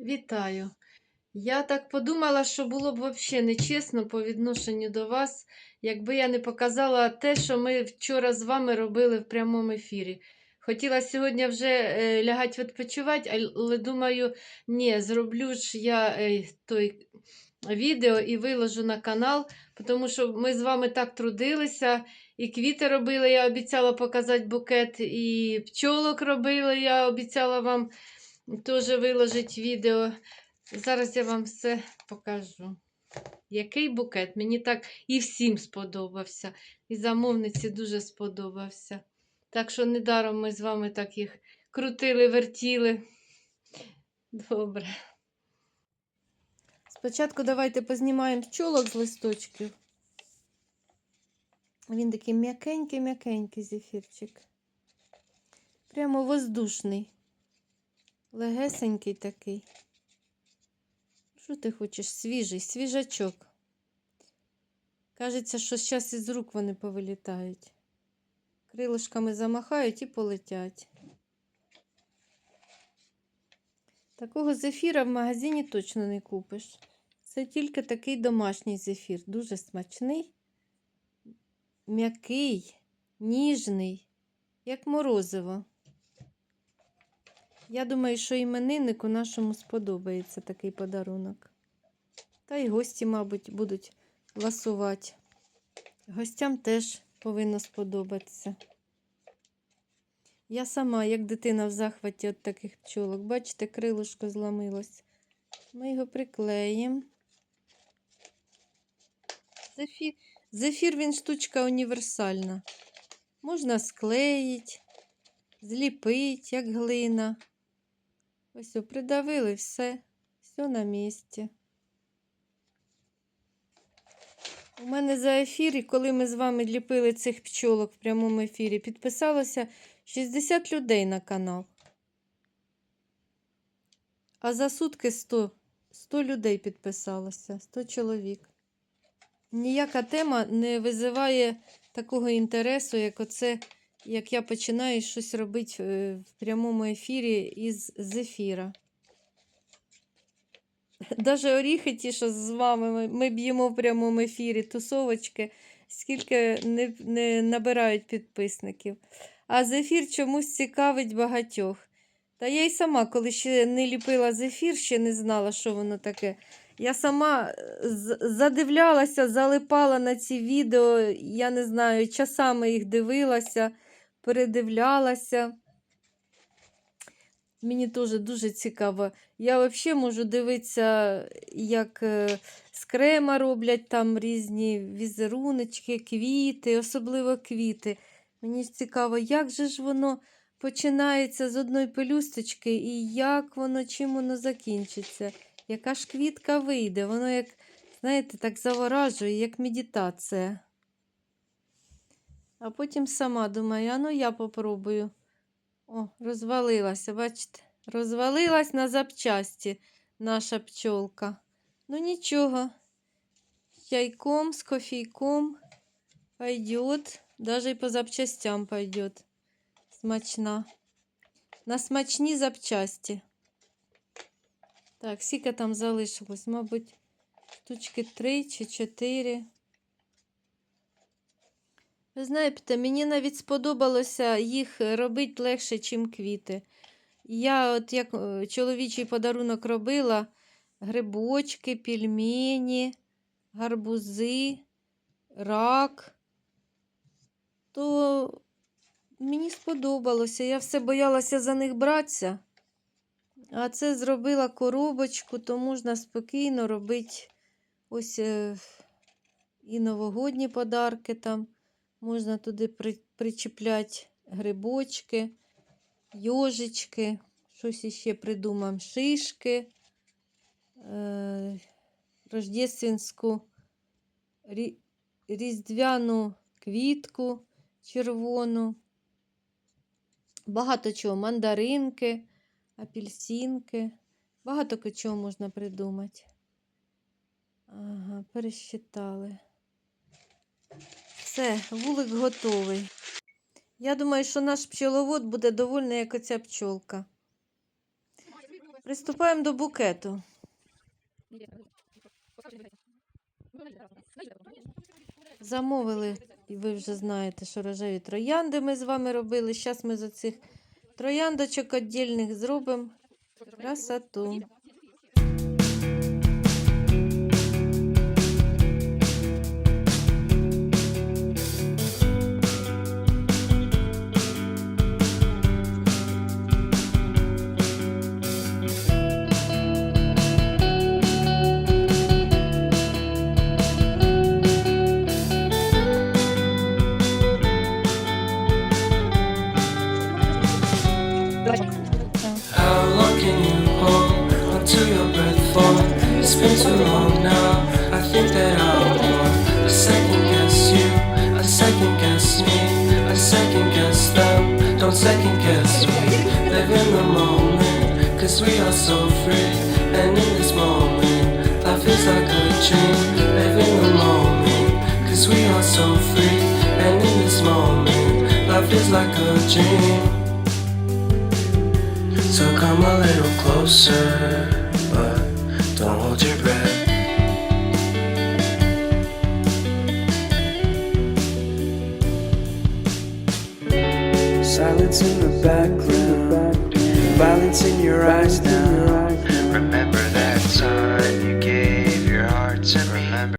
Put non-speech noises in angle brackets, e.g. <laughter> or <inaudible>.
Вітаю. Я так подумала, що було б взагалі нечесно по відношенню до вас, якби я не показала те, що ми вчора з вами робили в прямому ефірі. Хотіла сьогодні вже е, лягати відпочивати, але думаю, ні, зроблю ж я е, той відео і виложу на канал, тому що ми з вами так трудилися, і квіти робили, я обіцяла показати букет, і пчолок робили, я обіцяла вам теж виложити відео. Зараз я вам все покажу. Який букет? Мені так і всім сподобався. І замовниці дуже сподобався. Так що недаром ми з вами так їх крутили, вертіли. Добре. Спочатку давайте познімаємо пчолок з листочків. Він такий м'якенький-м'якенький зефірчик. Прямо воздушний. Легесенький такий. Що ти хочеш? Свіжий, свіжачок. Кажеться, що зараз із рук вони повилітають. Крилишками замахають і полетять. Такого зефіра в магазині точно не купиш. Це тільки такий домашній зефір. Дуже смачний, м'який, ніжний, як морозиво. Я думаю, що імениннику нашому сподобається такий подарунок. Та й гості, мабуть, будуть ласувати. Гостям теж повинно сподобатися. Я сама, як дитина в захваті від таких пчолок. Бачите, крилишко зламилось. Ми його приклеїмо. Зефір, Зефір він штучка універсальна. Можна склеїти, зліпити, як глина. Ось придавили все, все на місці. У мене за ефір, і коли ми з вами ліпили цих пчолок в прямому ефірі, підписалося 60 людей на канал. А за сутки 100, 100 людей підписалося, 100 чоловік. Ніяка тема не визиває такого інтересу, як оце, як я починаю щось робити е, в прямому ефірі із зефіра. <laughs> Даже оріхи ті, що з вами ми, б'ємо в прямому ефірі, тусовочки, скільки не, не набирають підписників. А зефір чомусь цікавить багатьох. Та я й сама, коли ще не ліпила зефір, ще не знала, що воно таке. Я сама е, задивлялася, залипала на ці відео, я не знаю, часами їх дивилася, передивлялася. Мені теж дуже цікаво. Я взагалі можу дивитися, як е, з крема роблять там різні візеруночки, квіти, особливо квіти. Мені цікаво, як же ж воно починається з одної пелюсточки і як воно, чим воно закінчиться. Яка ж квітка вийде? Воно як, знаєте, так заворажує, як медитація. А потім сама думаю, а ну я попробую. О, розвалилася, бачите? Розвалилась на запчасті наша пчолка. Ну нічого. З чайком, з кофійком пойдет. Даже і по запчастям пойдет. Смачна. На смачні запчасті. Так, скільки там залишилось? Мабуть, штучки три чи чотири. Ви знаєте, мені навіть сподобалося їх робити легше, ніж квіти. Я, от як е, чоловічий подарунок робила грибочки, пельмені, гарбузи, рак, то мені сподобалося. Я все боялася за них братися. А це зробила коробочку, то можна спокійно робити ось е, і новогодні подарки там. Можна туди при, причіпляти грибочки, йожички, щось іще придумаємо, шишки, е, рождественську, рі, різдвяну квітку червону. Багато чого, мандаринки, апельсинки. Багато чого можна придумати. Ага, пересчитали. Все, вулик готовий. Я думаю, що наш пчеловод буде довольний, як оця пчолка. Приступаємо до букету. Замовили, і ви вже знаєте, що рожеві троянди ми з вами робили. Зараз ми з оцих трояндочок віддільних зробимо красоту. Onto your breath for? It's been too long now. I think that I want a second guess you, a second guess me, a second guess them. Don't second guess me. Live in the moment, cause we are so free. And in this moment, life is like a dream. Live in the moment, cause we are so free. And in this moment, life is like a dream. So come a little closer, don't hold your breath. Silence in the background, violence in your eyes now. Remember that time